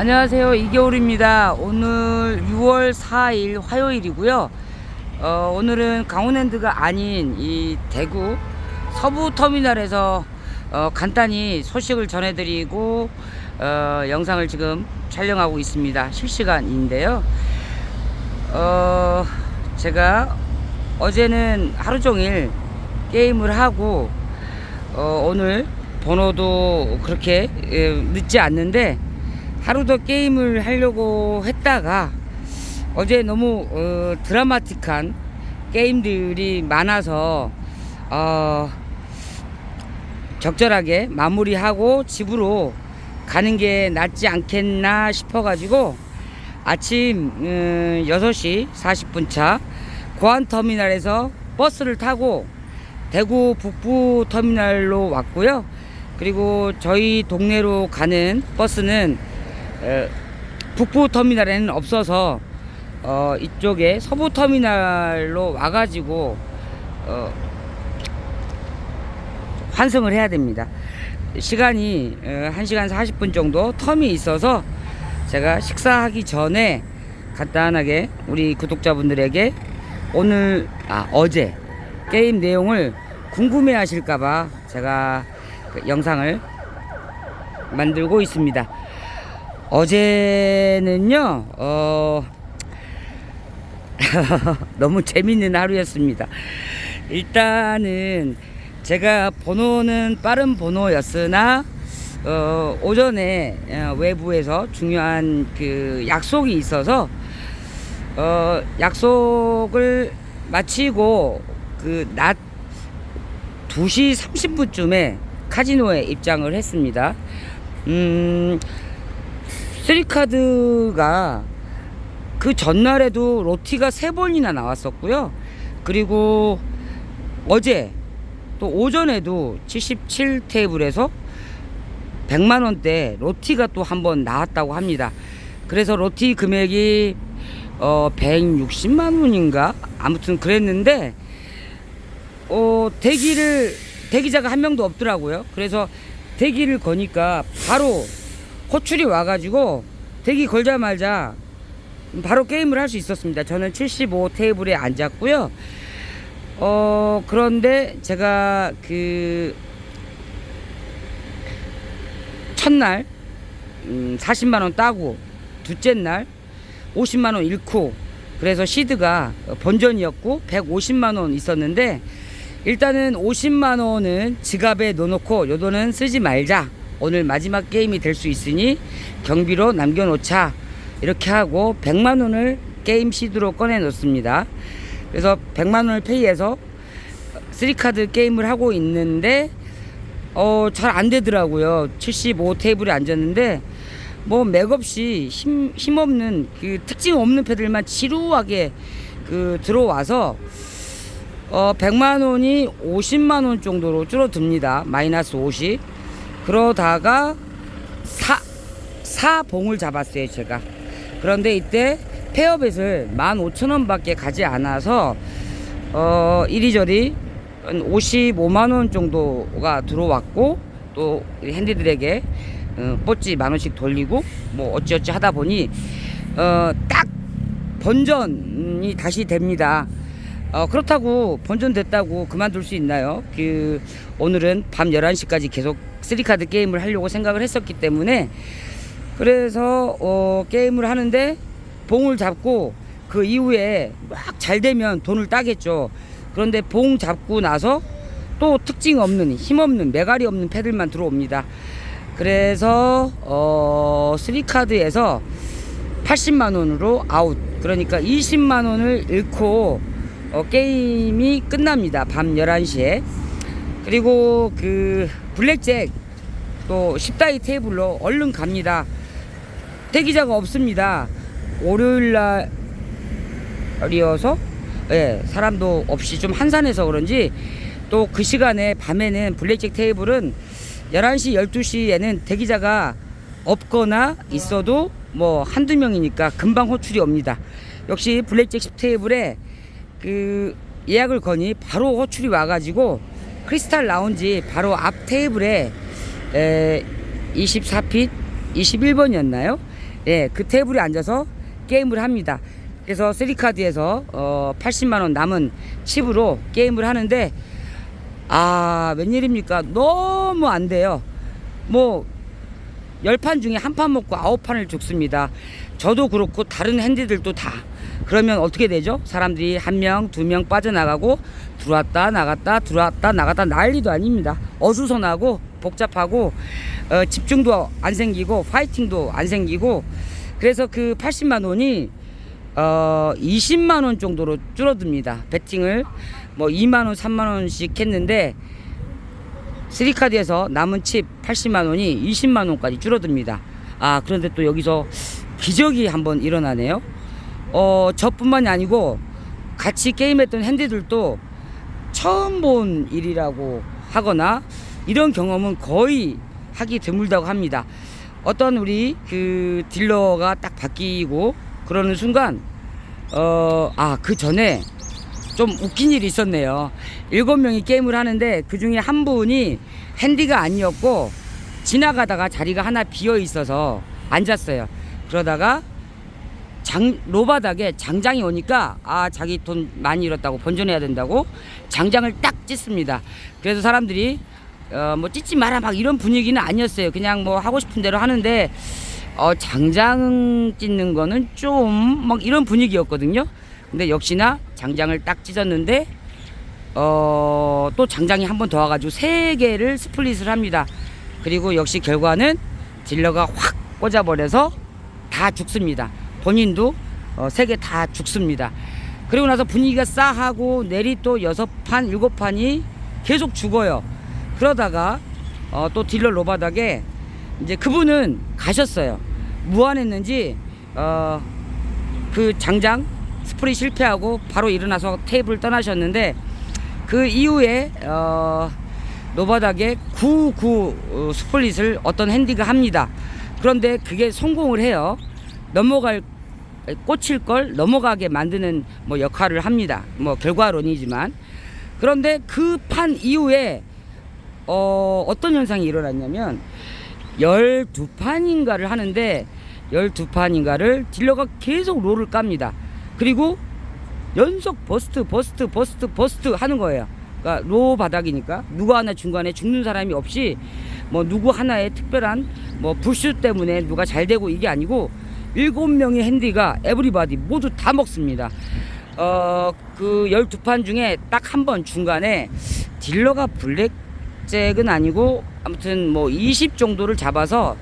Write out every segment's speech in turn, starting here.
안녕하세요. 이겨울입니다. 오늘 6월 4일 화요일이고요. 어, 오늘은 강원랜드가 아닌 이 대구 서부 터미널에서 어, 간단히 소식을 전해드리고 어, 영상을 지금 촬영하고 있습니다. 실시간인데요. 어, 제가 어제는 하루 종일 게임을 하고 어, 오늘 번호도 그렇게 예, 늦지 않는데 하루 더 게임을 하려고 했다가 어제 너무 어, 드라마틱한 게임들이 많아서 어, 적절하게 마무리하고 집으로 가는 게 낫지 않겠나 싶어가지고 아침 음, 6시 40분 차 고안터미널에서 버스를 타고 대구 북부 터미널로 왔고요. 그리고 저희 동네로 가는 버스는 어, 북부 터미널에는 없어서 어, 이쪽에 서부 터미널로 와가지고 어, 환승을 해야 됩니다. 시간이 어, 1시간 40분 정도 텀이 있어서 제가 식사하기 전에 간단하게 우리 구독자분들에게 오늘 아 어제 게임 내용을 궁금해 하실까봐 제가 그 영상을 만들고 있습니다. 어제는요, 어, 너무 재밌는 하루였습니다. 일단은 제가 번호는 빠른 번호였으나, 어, 오전에 어, 외부에서 중요한 그 약속이 있어서, 어, 약속을 마치고 그 낮 2시 30분쯤에 카지노에 입장을 했습니다. 음, 쓰리카드가 그 전날에도 로티가 세 번이나 나왔었고요. 그리고 어제 또 오전에도 77 테이블에서 100만 원대 로티가 또 한 번 나왔다고 합니다. 그래서 로티 금액이 어 160만 원인가 아무튼 그랬는데 어 대기를 대기자가 한 명도 없더라고요. 그래서 대기를 거니까 바로 호출이 와가지고 대기 걸자마자 바로 게임을 할 수 있었습니다. 저는 75 테이블에 앉았고요. 어 그런데 제가 그 첫날 음, 40만 원 따고 둘째 날 50만 원 잃고 그래서 시드가 본전이었고 150만 원 있었는데 일단은 50만 원은 지갑에 넣어놓고 요 돈은 쓰지 말자. 오늘 마지막 게임이 될 수 있으니 경비로 남겨놓자. 이렇게 하고 100만 원을 게임 시드로 꺼내 놓습니다. 그래서 100만 원을 페이해서 3카드 게임을 하고 있는데 어 잘 안 되더라고요. 75 테이블에 앉았는데 뭐 맥없이 힘, 힘없는 그 특징 없는 패들만 지루하게 그 들어와서 어 100만 원이 50만 원 정도로 줄어듭니다. 마이너스 50. 그러다가 사, 사봉을 잡았어요, 제가. 그런데 이때 페어벳을 15,000원 밖에 가지 않아서 어 이리저리 한 55만 원 정도가 들어왔고 또 핸디들에게 어, 뽀찌 만 원씩 돌리고 뭐 어찌어찌 하다 보니 어 딱 번전이 다시 됩니다. 어, 그렇다고 본전됐다고 그만둘 수 있나요? 그 오늘은 밤 11시까지 계속 3카드 게임을 하려고 생각을 했었기 때문에 그래서 어, 게임을 하는데 봉을 잡고 그 이후에 막 잘 되면 돈을 따겠죠. 그런데 봉 잡고 나서 또 특징 없는 힘없는 메가리 없는 패들만 들어옵니다. 그래서 어 3카드에서 80만 원으로 아웃. 그러니까 20만 원을 잃고 어, 게임이 끝납니다. 밤 11시에. 그리고 그 블랙잭 또 10다이 테이블로 얼른 갑니다. 대기자가 없습니다. 월요일 날이어서 예, 사람도 없이 좀 한산해서 그런지 또 그 시간에 밤에는 블랙잭 테이블은 11시, 12시에는 대기자가 없거나 있어도 뭐 한두 명이니까 금방 호출이 옵니다. 역시 블랙잭 10 테이블에 그 예약을 거니 바로 호출이 와가지고 크리스탈 라운지 바로 앞 테이블에 에 24핏 21번이었나요? 예, 그 테이블에 앉아서 게임을 합니다. 그래서 3카드에서 어, 80만 원 남은 칩으로 게임을 하는데 아 웬일입니까? 너무 안 돼요. 뭐열판 중에 한 판 먹고 아홉 판을 죽습니다. 저도 그렇고 다른 핸디들도 다. 그러면 어떻게 되죠? 사람들이 한 명, 두 명 빠져나가고 들어왔다 나갔다 들어왔다 나갔다 난리도 아닙니다. 어수선하고 복잡하고 어, 집중도 안 생기고 파이팅도 안 생기고 그래서 그 80만 원이 어 20만 원 정도로 줄어듭니다. 배팅을 뭐 2만 원, 3만 원씩 했는데 3카드에서 남은 칩 80만 원이 20만 원까지 줄어듭니다. 아, 그런데 또 여기서 기적이 한번 일어나네요. 어, 저뿐만이 아니고 같이 게임했던 핸디들도 처음 본 일이라고 하거나 이런 경험은 거의 하기 드물다고 합니다. 어떤 우리 그 딜러가 딱 바뀌고 그러는 순간 어, 아, 그 전에 좀 웃긴 일이 있었네요. 일곱 명이 게임을 하는데 그 중에 한 분이 핸디가 아니었고 지나가다가 자리가 하나 비어 있어서 앉았어요. 그러다가 장 로바닥에 장장이 오니까 아 자기 돈 많이 잃었다고 번전해야 된다고 장장을 딱 찢습니다. 그래서 사람들이 어 뭐 찢지 마라 막 이런 분위기는 아니었어요. 그냥 뭐 하고 싶은 대로 하는데 어 장장 찢는 거는 좀 막 이런 분위기였거든요. 근데 역시나 장장을 딱 찢었는데 어, 또 장장이 한 번 더 와가지고 세 개를 스플릿을 합니다. 그리고 역시 결과는 딜러가 확 꽂아버려서 다 죽습니다. 본인도 어, 세개 다 죽습니다. 그리고 나서 분위기가 싸하고 내리 또 여섯 판, 일곱 판이 계속 죽어요. 그러다가 어, 또 딜러 로바닥에 이제 그분은 가셨어요. 무안했는지 어, 그 장장 스프릿 실패하고 바로 일어나서 테이블 떠나셨는데 그 이후에 어, 노바닥에 99 어, 스플릿을 어떤 핸디가 합니다. 그런데 그게 성공을 해요. 넘어갈 꽂힐 걸 넘어가게 만드는 뭐 역할을 합니다. 뭐 결과론이지만 그런데 그 판 이후에 어, 어떤 현상이 일어났냐면 12판인가를 하는데 12판인가를 딜러가 계속 롤을 깝니다. 그리고 연속 버스트 버스트 버스트 버스트 하는 거예요. 그러니까 로 바닥이니까 누구 하나 중간에 죽는 사람이 없이 뭐 누구 하나의 특별한 뭐 불슈 때문에 누가 잘 되고 이게 아니고 일곱 명의 핸디가 에브리바디 모두 다 먹습니다. 어 그 12판 중에 딱 한 번 중간에 딜러가 블랙 잭은 아니고 아무튼 뭐 20 정도를 잡아서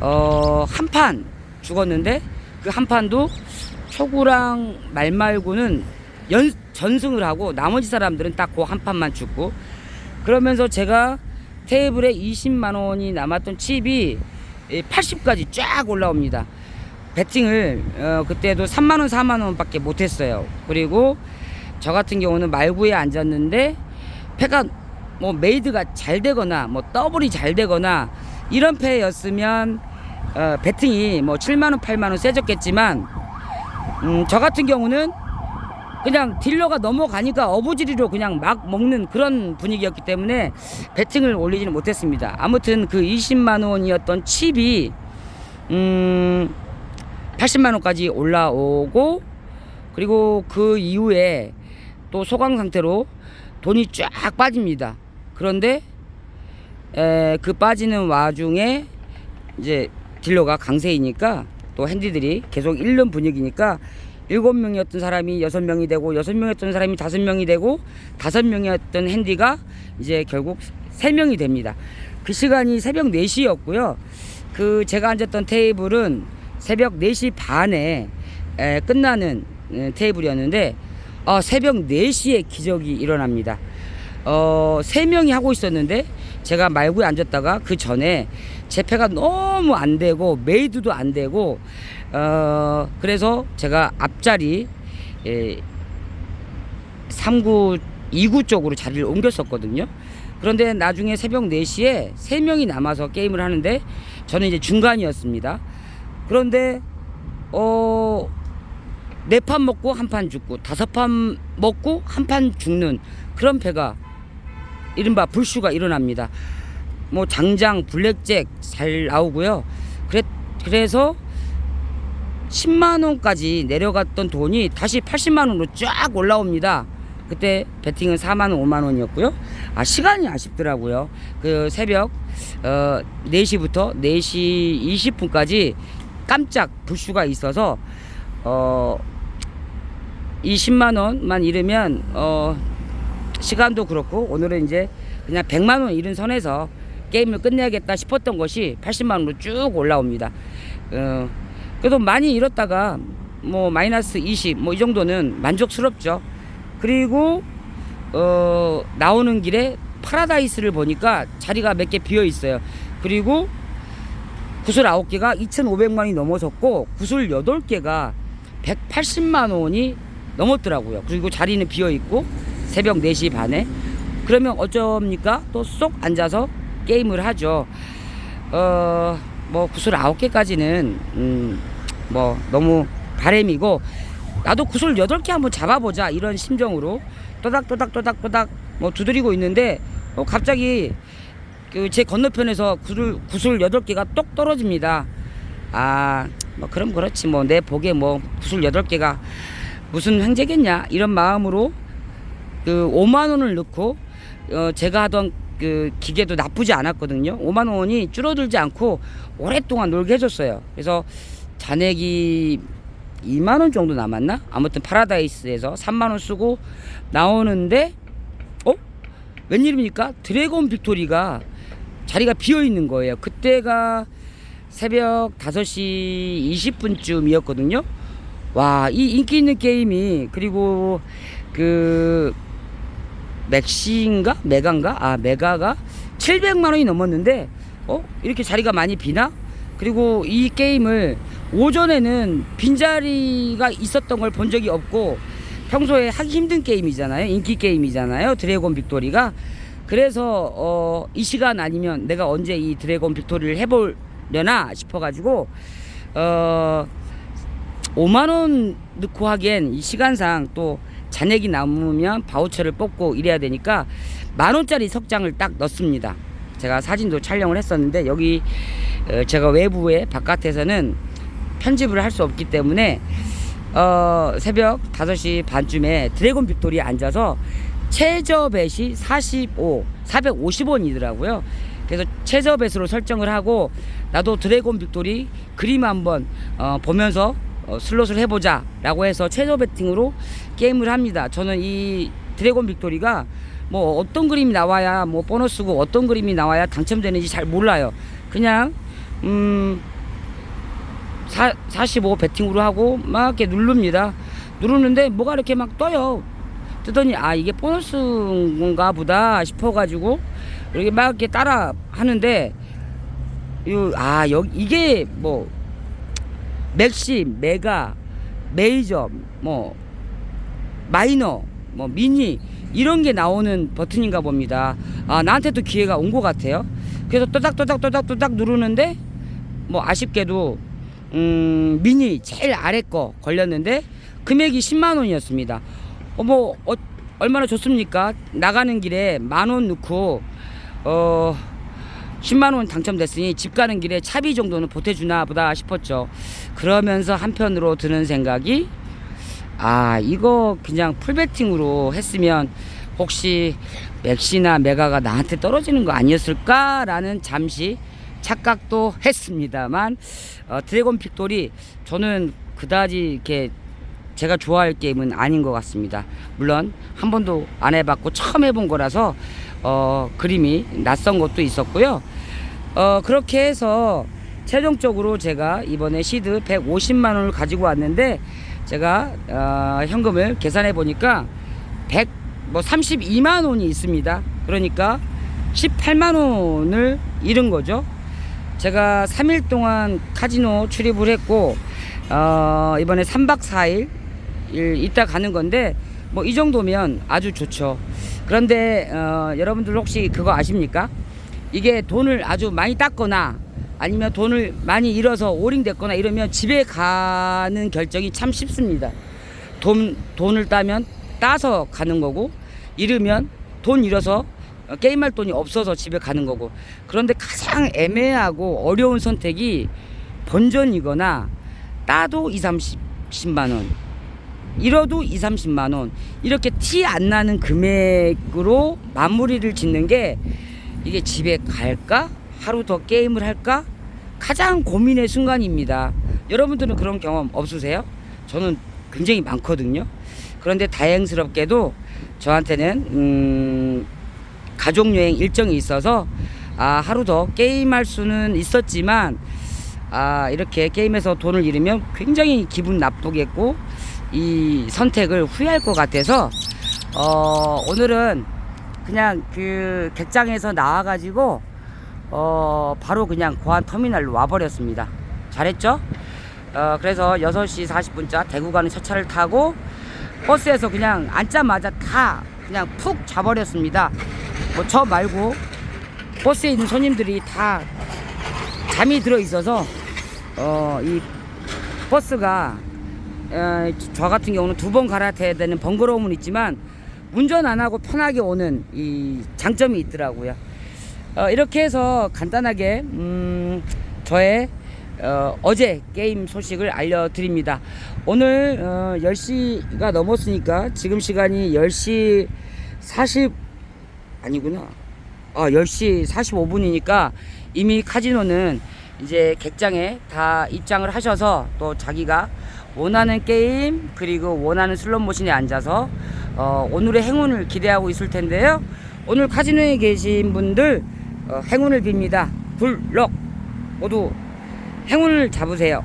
어 한 판 죽었는데 그 한 판도 초구랑 말 말고는 연, 전승을 하고 나머지 사람들은 딱 그 한 판만 죽고 그러면서 제가 테이블에 20만 원이 남았던 칩이 80까지 쫙 올라옵니다. 배팅을 어, 그때도 3만 원, 4만 원밖에 못 했어요. 그리고 저 같은 경우는 말구에 앉았는데 패가 뭐 메이드가 잘 되거나 뭐 더블이 잘 되거나 이런 패였으면 어, 배팅이 뭐 7만 원, 8만 원 세졌겠지만 음, 저 같은 경우는 그냥 딜러가 넘어가니까 어부지리로 그냥 막 먹는 그런 분위기였기 때문에 배팅을 올리지는 못했습니다. 아무튼 그 20만 원이었던 칩이 음 80만 원까지 올라오고 그리고 그 이후에 또 소강 상태로 돈이 쫙 빠집니다. 그런데 에, 그 빠지는 와중에 이제 딜러가 강세이니까 또 핸디들이 계속 잃는 분위기니까 일곱 명이었던 사람이 여섯 명이 되고 여섯 명이었던 사람이 다섯 명이 되고 다섯 명이었던 핸디가 이제 결국 세 명이 됩니다. 그 시간이 새벽 4시였고요. 그 제가 앉았던 테이블은 새벽 4시 반에 에, 끝나는 에, 테이블이었는데 어, 새벽 4시에 기적이 일어납니다. 어, 세 명이 하고 있었는데 제가 말구에 앉았다가 그 전에 제 패가 너무 안 되고 메이드도 안 되고 어, 그래서 제가 앞자리 예, 3구 2구 쪽으로 자리를 옮겼었거든요. 그런데 나중에 새벽 4시에 세명이 남아서 게임을 하는데 저는 이제 중간이었습니다. 그런데 어, 네 판 먹고 한 판 죽고 다섯 판 먹고 한 판 죽는 그런 패가 이른바 불슈가 일어납니다. 뭐 장장 블랙잭 잘 나오고요. 그래, 그래서 10만 원까지 내려갔던 돈이 다시 80만 원으로 쫙 올라옵니다. 그때 베팅은 4만 원, 5만 원이었고요. 아 시간이 아쉽더라고요. 그 새벽 어 4시부터 4시 20분까지 깜짝 불슈가 있어서 어이 10만 원만 잃으면 어 시간도 그렇고 오늘은 이제 그냥 100만 원 잃은 선에서 게임을 끝내야겠다 싶었던 것이 80만 원으로 쭉 올라옵니다. 어, 그래도 많이 잃었다가 뭐 마이너스 20 뭐 이 정도는 만족스럽죠. 그리고 어 나오는 길에 파라다이스를 보니까 자리가 몇 개 비어 있어요. 그리고 구슬 9개가 2,500만이 넘어섰고 구슬 8개가 180만 원이 넘었더라고요. 그리고 자리는 비어 있고 새벽 4시 반에 그러면 어쩝니까? 또 쏙 앉아서 게임을 하죠. 어, 뭐 구슬 9개까지는 음, 뭐 너무 바램이고 나도 구슬 8개 한번 잡아보자 이런 심정으로 또닥또닥또닥또닥 뭐 두드리고 있는데 어, 갑자기 그 제 건너편에서 구슬 구슬 8개가 똑 떨어집니다. 아, 뭐 그럼 그렇지 뭐내 보기에 뭐 구슬 8개가 무슨 횡재겠냐 이런 마음으로 그 5만 원을 넣고 어 제가 하던 그 기계도 나쁘지 않았거든요. 5만 원이 줄어들지 않고 오랫동안 놀게 해줬어요. 그래서 잔액이 2만 원 정도 남았나? 아무튼 파라다이스에서 3만 원 쓰고 나오는데 어? 웬일입니까? 드래곤 빅토리가 자리가 비어 있는 거예요. 그때가 새벽 5시 20분쯤이었거든요. 와, 이 인기 있는 게임이 그리고 그 맥시인가? 메가인가? 아, 메가가 700만 원이 넘었는데 어? 이렇게 자리가 많이 비나? 그리고 이 게임을 오전에는 빈자리가 있었던 걸 본 적이 없고 평소에 하기 힘든 게임이잖아요. 인기 게임이잖아요. 드래곤 빅토리가. 그래서 어, 이 시간 아니면 내가 언제 이 드래곤 빅토리를 해보려나 싶어가지고 어, 5만 원 넣고 하기엔 이 시간상 또 잔액이 남으면 바우처를 뽑고 이래야 되니까 만 원짜리 석장을 딱 넣습니다. 제가 사진도 촬영을 했었는데 여기 어, 제가 외부에 바깥에서는 편집을 할 수 없기 때문에 어, 새벽 5시 반쯤에 드래곤 빅토리에 앉아서 최저 뱃이 45, 450원이더라고요. 그래서 최저 뱃으로 설정을 하고 나도 드래곤 빅토리 그림 한번 어, 보면서 어, 슬롯을 해보자 라고 해서 최저 배팅으로 게임을 합니다. 저는 이 드래곤 빅토리가 뭐 어떤 그림이 나와야 뭐 보너스고 어떤 그림이 나와야 당첨되는지 잘 몰라요. 그냥 음 4, 45 배팅으로 하고 막 이렇게 누릅니다. 누르는데 뭐가 이렇게 막 떠요. 뜨더니 아 이게 보너스인가 보다 싶어가지고 이렇게 막 이렇게 따라 하는데 요, 아 여기 이게 뭐 맥시, 메가, 메이저, 뭐 마이너, 뭐 미니 이런 게 나오는 버튼인가 봅니다. 아 나한테도 기회가 온 것 같아요. 그래서 또닥또닥또닥 또닥 누르는데 뭐 아쉽게도 음 미니 제일 아래 거 걸렸는데 금액이 10만 원이었습니다. 어뭐 어, 얼마나 좋습니까? 나가는 길에 만 원 넣고 어 10만 원 당첨됐으니 집 가는 길에 차비 정도는 보태주나 보다 싶었죠. 그러면서 한편으로 드는 생각이 아 이거 그냥 풀베팅으로 했으면 혹시 맥시나 메가가 나한테 떨어지는 거 아니었을까라는 잠시 착각도 했습니다만 어, 드래곤 픽돌이 저는 그다지 이렇게 제가 좋아할 게임은 아닌 것 같습니다. 물론 한 번도 안 해봤고 처음 해본 거라서 어, 그림이 낯선 것도 있었고요. 어, 그렇게 해서 최종적으로 제가 이번에 시드 150만 원을 가지고 왔는데 제가 어, 현금을 계산해 보니까 100, 뭐 32만 원이 있습니다. 그러니까 18만 원을 잃은 거죠. 제가 3일 동안 카지노 출입을 했고 어, 이번에 3박 4일 일 있다 가는 건데 뭐 이 정도면 아주 좋죠. 그런데 어, 여러분들 혹시 그거 아십니까? 이게 돈을 아주 많이 땄거나 아니면 돈을 많이 잃어서 오링 됐거나 이러면 집에 가는 결정이 참 쉽습니다. 돈 돈을 따면 따서 가는 거고 잃으면 돈 잃어서 어, 게임할 돈이 없어서 집에 가는 거고 그런데 가장 애매하고 어려운 선택이 본전이거나 따도 2, 30만 원. 잃어도 2, 30만 원. 이렇게 티 안 나는 금액으로 마무리를 짓는 게 이게 집에 갈까? 하루 더 게임을 할까? 가장 고민의 순간입니다. 여러분들은 그런 경험 없으세요? 저는 굉장히 많거든요. 그런데 다행스럽게도 저한테는 음, 가족 여행 일정이 있어서 아, 하루 더 게임할 수는 있었지만 아, 이렇게 게임에서 돈을 잃으면 굉장히 기분 나쁘겠고 이 선택을 후회할 것 같아서 어, 오늘은 그냥 그 객장에서 나와가지고 어, 바로 그냥 고안 터미널로 와버렸습니다. 잘했죠? 어, 그래서 6시 40분자 대구 가는 첫 차를 타고 버스에서 그냥 앉자마자 다 그냥 푹 자버렸습니다. 뭐 저 말고 버스에 있는 손님들이 다 잠이 들어 있어서 어, 이 버스가 어, 저 같은 경우는 두 번 갈아타야 되는 번거로움은 있지만 운전 안 하고 편하게 오는 이 장점이 있더라고요. 어, 이렇게 해서 간단하게 음, 저의 어, 어제 게임 소식을 알려드립니다. 오늘 어, 10시가 넘었으니까 지금 시간이 10시 40 아니구나. 아, 10시 45분이니까 이미 카지노는 이제 객장에 다 입장을 하셔서 또 자기가 원하는 게임 그리고 원하는 슬롯 머신에 앉아서 어, 오늘의 행운을 기대하고 있을 텐데요. 오늘 카지노에 계신 분들 어, 행운을 빕니다. 굴럭 모두 행운을 잡으세요.